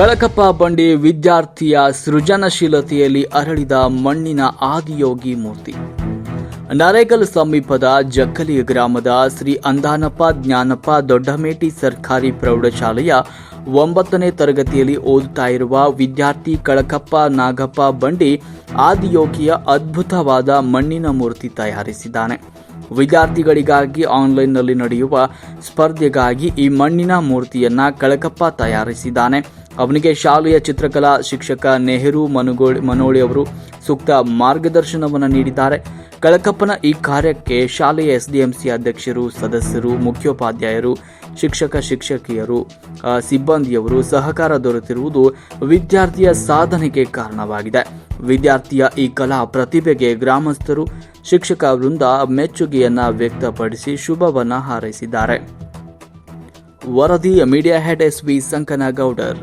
ಕಳಕಪ್ಪ ಬಂಡಿ ವಿದ್ಯಾರ್ಥಿಯ ಸೃಜನಶೀಲತೆಯಲ್ಲಿ ಅರಳಿದ ಮಣ್ಣಿನ ಆದಿಯೋಗಿ ಮೂರ್ತಿ. ನರೇಗಲ್ ಸಮೀಪದ ಜಕ್ಕಲಿ ಗ್ರಾಮದ ಶ್ರೀ ಅಂದಾನಪ್ಪ ಜ್ಞಾನಪ್ಪ ದೊಡ್ಡಮೇಟಿ ಸರ್ಕಾರಿ ಪ್ರೌಢಶಾಲೆಯ ಒಂಬತ್ತನೇ ತರಗತಿಯಲ್ಲಿ ಓದುತ್ತಾ ಇರುವ ವಿದ್ಯಾರ್ಥಿ ಕಳಕಪ್ಪ ನಾಗಪ್ಪ ಬಂಡಿ ಆದಿಯೋಗಿಯ ಅದ್ಭುತವಾದ ಮಣ್ಣಿನ ಮೂರ್ತಿ ತಯಾರಿಸಿದ್ದಾನೆ. ವಿದ್ಯಾರ್ಥಿಗಳಿಗಾಗಿ ಆನ್ಲೈನ್ನಲ್ಲಿ ನಡೆಯುವ ಸ್ಪರ್ಧೆಗಾಗಿ ಈ ಮಣ್ಣಿನ ಮೂರ್ತಿಯನ್ನ ಕಳಕಪ್ಪ ತಯಾರಿಸಿದ್ದಾನೆ. ಅವನಿಗೆ ಶಾಲೆಯ ಚಿತ್ರಕಲಾ ಶಿಕ್ಷಕ ನೆಹರು ಮನುಗೋಳಿ ಮನೋಳಿ ಅವರು ಸೂಕ್ತ ಮಾರ್ಗದರ್ಶನವನ್ನು ನೀಡಿದ್ದಾರೆ. ಕಳಕಪ್ಪನ ಈ ಕಾರ್ಯಕ್ಕೆ ಶಾಲೆಯ ಎಸ್ಡಿಎಂಸಿ ಅಧ್ಯಕ್ಷರು, ಸದಸ್ಯರು, ಮುಖ್ಯೋಪಾಧ್ಯಾಯರು, ಶಿಕ್ಷಕ ಶಿಕ್ಷಕಿಯರು ಸಿಬ್ಬಂದಿಯವರು ಸಹಕಾರ ದೊರೆತಿರುವುದು ವಿದ್ಯಾರ್ಥಿಯ ಸಾಧನೆಗೆ ಕಾರಣವಾಗಿದೆ. ವಿದ್ಯಾರ್ಥಿಯ ಈ ಕಲಾ ಪ್ರತಿಭೆಗೆ ಗ್ರಾಮಸ್ಥರು ಶಿಕ್ಷಕ ವೃಂದ ಮೆಚ್ಚುಗೆಯನ್ನು ವ್ಯಕ್ತಪಡಿಸಿ ಶುಭವನ್ನು ಹಾರೈಸಿದ್ದಾರೆ. ವರದಿ, media head S V Sankanagoudar.